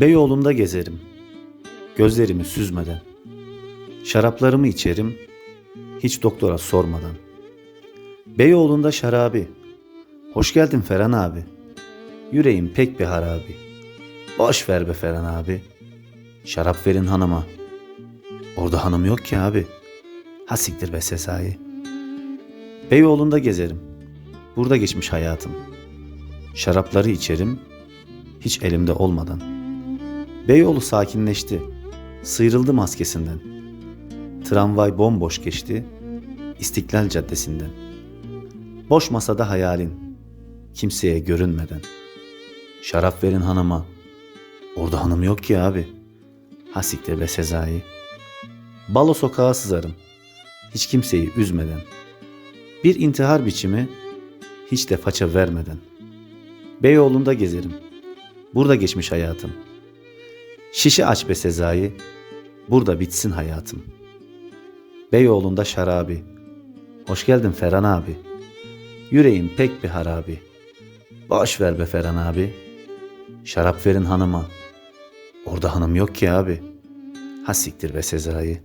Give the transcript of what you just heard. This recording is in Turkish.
Beyoğlu'nda gezerim, gözlerimi süzmeden. Şaraplarımı içerim, hiç doktora sormadan. Beyoğlu'nda şarabi, hoş geldin Ferhan abi. Yüreğim pek bir harabi. Boş ver be Ferhan abi. Şarap verin hanıma. Orada hanım yok ki abi. Ha siktir be Sezai. Beyoğlu'nda gezerim. Burada geçmiş hayatım. Şarapları içerim, hiç elimde olmadan. Beyoğlu sakinleşti. Sıyrıldı maskesinden. Tramvay bomboş geçti. İstiklal Caddesi'nden. Boş masada hayalin. Kimseye görünmeden. Şarap verin hanıma. Orada hanım yok ki abi. Ha siktir be Sezai. Balo sokağa sızarım. Hiç kimseyi üzmeden. Bir intihar biçimi hiç de faça vermeden. Beyoğlu'nda gezerim. Burada geçmiş hayatım. Şişe aç be Sezai. Burada bitsin hayatım. Beyoğlu'nda şarabi. Hoş geldin Ferhan abi. Yüreğim pek bir harabi. Boş ver be Ferhan abi. Şarap verin hanıma. Orada hanım yok ki abi. Ha siktir be Sezai.